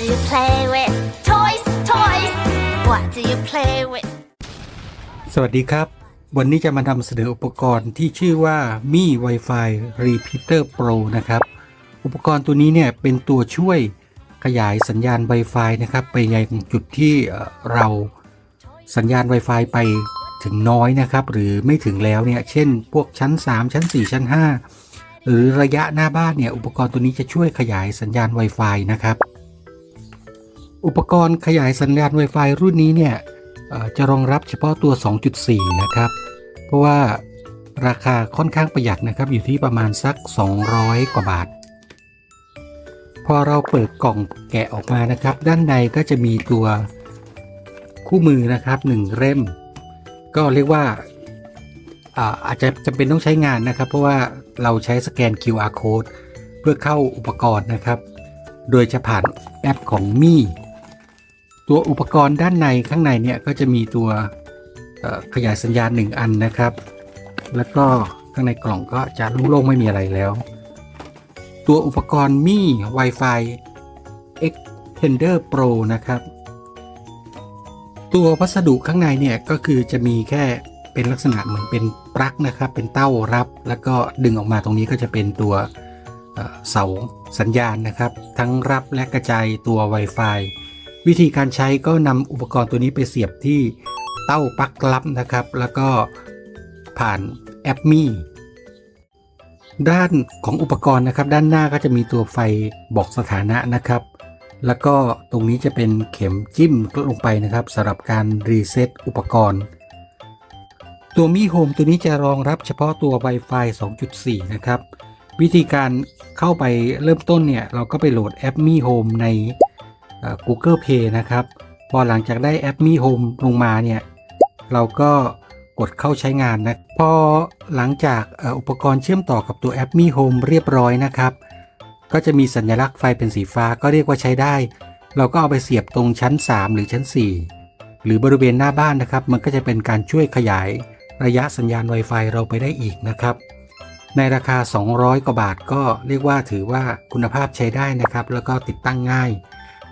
play with? Toys, toys. What do you play with? สวัสดีครับ วันนี้จะมานำเสนออุปกรณ์ที่ชื่อว่า Mi Wi-Fi Repeater Pro นะครับ อุปกรณ์ตัวนี้เนี่ยเป็นตัวช่วยขยายสัญญาณ Wi-Fi นะครับ ไปยังจุดที่เอ่อเราสัญญาณ Wi-Fi ไปถึงน้อยนะครับ หรือไม่ถึงแล้วเนี่ย เช่น พวกชั้น 3 ชั้น 4 ชั้น 5 หรือระยะหน้าบ้านเนี่ย อุปกรณ์ตัวนี้จะช่วยขยายสัญญาณ Wi-Fi นะครับ อุปกรณ์ขยายสัญญาณ Wi-Fi รุ่นนี้เนี่ยจะรองรับเฉพาะตัว 2.4 นะครับ เพราะว่าราคาค่อนข้างประหยัดนะครับ อยู่ที่ประมาณสัก 200 กว่าบาท พอเราเปิดกล่องแกะออกมานะครับ ด้านในก็จะมีตัวคู่มือนะครับ 1 เล่ม ก็เรียกว่าอ่าอาจจะจำเป็นต้องใช้งานนะครับ เพราะว่าเราใช้สแกน QR code เพื่อเข้าอุปกรณ์นะครับ โดยจะผ่านแอปของมี่ ตัวอุปกรณ์ด้านในข้างในเนี่ยก็จะมีตัวขยายสัญญาณ 1 อันนะครับ แล้วก็ข้างในกล่องก็จะโล่งๆไม่มีอะไรแล้ว ตัวอุปกรณ์มี่ Wi-Fi Extender Pro นะครับ ตัววัสดุข้างในเนี่ยก็คือจะมีแค่เป็นลักษณะเหมือนเป็นปลั๊กนะครับ เป็นเต้ารับ แล้วก็ดึงออกมาตรงนี้ก็จะเป็นตัวเอ่อเสาสัญญาณนะครับ ทั้งรับและกระจายตัว Wi-Fi วิธีการใช้ก็นำอุปกรณ์ตัวนี้ไปเสียบที่เต้าปลั๊กลับนะครับ แล้วก็ผ่านแอปมี่ด้านของอุปกรณ์นะครับ ด้านหน้าก็จะมีตัวไฟบอกสถานะนะครับ แล้วก็ตรงนี้จะเป็นเข็มจิ้มลงไปนะครับสำหรับการรีเซ็ตอุปกรณ์ ตัวมีโฮมตัวนี้จะรองรับเฉพาะตัว Wi-Fi 2.4 นะครับ วิธีการเข้าไปเริ่มต้นเนี่ย เราก็ไปโหลดแอปมีโฮมใน Google Play นะครับ พอหลังจากได้แอปมี Home ลงมาเนี่ย เราก็กดเข้าใช้งานนะ พอหลังจากอุปกรณ์เชื่อมต่อกับตัวแอปมี Home เรียบร้อยนะครับ ก็จะมีสัญลักษณ์ไฟเป็นสีฟ้าก็เรียกว่าใช้ได้ เราก็เอาไปเสียบตรงชั้น 3 หรือชั้น 4 หรือบริเวณหน้าบ้านนะครับ มันก็จะเป็นการช่วยขยายระยะสัญญาณ Wi-Fi เราไปได้อีกนะครับ ในราคา 200 กว่าบาทก็เรียกว่าถือว่าคุณภาพใช้ได้นะครับ แล้วก็ติดตั้งง่าย